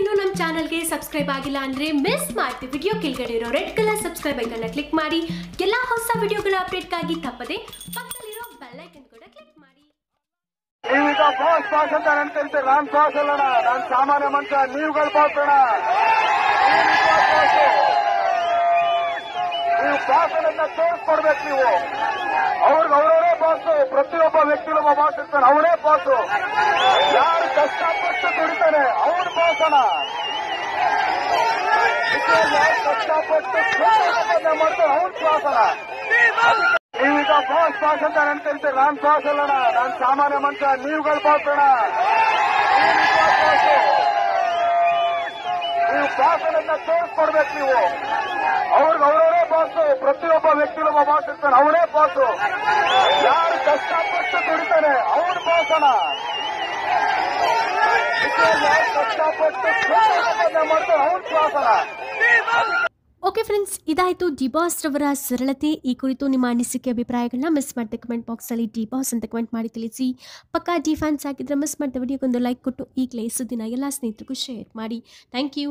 ನೀವಿನ್ನೂ ನಮ್ಮ ಚಾನಲ್ಗೆ ಸಬ್ಸ್ಕ್ರೈಬ್ ಆಗಿಲ್ಲ ಅಂದ್ರೆ ಮಿಸ್ ಮಾಡ್ತಿ ವಿಡಿಯೋ ಕೆಳಗಡೆ ಇರೋ ರೆಡ್ ಕಲರ್ ಸಬ್ಸ್ಕ್ರೈಬ್ ಐಕನ್ನ ಕ್ಲಿಕ್ ಮಾಡಿ. ಎಲ್ಲ ಹೊಸ ವಿಡಿಯೋಗಳ ಅಪ್ಡೇಟ್ಗಾಗಿ ತಪ್ಪದೆ ಪಕ್ಕದಲ್ಲಿರೋ ಬೆಲ್ ಐಕನ್ ಕೂಡ ಕ್ಲಿಕ್ ಮಾಡಿ. ನೀವೀಗ ಬಾಸ್ ಅಂತ ನೆನ್ಕೊಂತೀರಿ ನಾನ್ ಬಾಸ್ ನಾನು ಸಾಮಾನ್ಯ ಮನುಷ್ಯ, ನೀವುಗಳು ಬಾಸ್ ಅಣ್ಣ. ನೀವು ಬಾಸ್ ಅನ್ನೋದನ್ನ ತೋರಿಸ್ಕೊಡ್ಬೇಕು ನೀವು. ಅವ್ರಿಗೆ ಅವರವರೇ ಬಾಸು ಪ್ರತಿಯೊಬ್ಬ ವ್ಯಕ್ತಿನೊಬ್ಬ ಬಾಸ್ ಇರ್ತಾನೆ. ಅವರೇ ಬಾಸು ಯಾರು ಕಷ್ಟಪಟ್ಟು ದುಡಿತಾನೆ ಅವ್ರ ಭಾಷಣ. ಕಷ್ಟಪಟ್ಟು ಮಾಡ್ತಾನೆ ಅವ್ರ ಶ್ವಾಸನ ನೀವೀಗ ಬಾಸ್ ಬಾಸ್ ಅಂತ ನೆನ್ಕೊಂತೀರಿ ನಾನ್ ಬಾಸ್ ಅಲ್ಲಣ ನಾನ್ ಸಾಮಾನ್ಯ ಮನುಷ್ಯ, ನೀವುಗಳು ಬಾಸ್ ಅಣ್ಣ. ನೀವೀಗ ಬಾಸು. ನೀವು ಭಾಷಣ ತೋರಿಸ್ಕೊಡ್ಬೇಕು ನೀವು. ಅವ್ರಿಗೆ ಅವರವರೇ ಬಾಸು ಪ್ರತಿಯೊಬ್ಬ ವ್ಯಕ್ತಿನೊಬ್ಬ ಬಾಸ್ ಇರ್ತಾನೆ, ಅವರೇ ಬಾಸು ಯಾರು ಕಷ್ಟಪಟ್ಟು ದುಡಿತಾನೆ ಅವ್ರ ಬಾಸ್ ಅಣ್ಣ ಯಾರು ಕಷ್ಟಪಟ್ಟು ಸಂಪಾದನೆ ಮಾಡ್ತಾನೆ ಅವ್ರ ಬಾಸ್ ಅಣ್ಣ ಓಕೆ ಫ್ರೆಂಡ್ಸ್ ಇದಾಯಿತು ಡಿಬಾಸ್ ರವರ ಸರಳತೆ. ಈ ಕುರಿತು ನಿಮ್ಮ ಅನಿಸಿಕೆ, ಅಭಿಪ್ರಾಯಗಳನ್ನ ಮಿಸ್ ಮಾಡಿದೆ ಕಮೆಂಟ್ ಬಾಕ್ಸಲ್ಲಿ ಡಿಬಾಸ್ ಅಂತ ಕಮೆಂಟ್ ಮಾಡಿ ತಿಳಿಸಿ. ಪಕ್ಕಾ ಡಿ ಫ್ಯಾನ್ಸ್ ಆಗಿದ್ರೆ ಮಿಸ್ ಮಾಡಿದ ವಿಡಿಯೋಗೊಂದು ಲೈಕ್ ಕೊಟ್ಟು, ಈಗಲೇ ಸುದ್ದಿನ ಎಲ್ಲ ಸ್ನೇಹಿತರಿಗೂ ಶೇರ್ ಮಾಡಿ. Thank you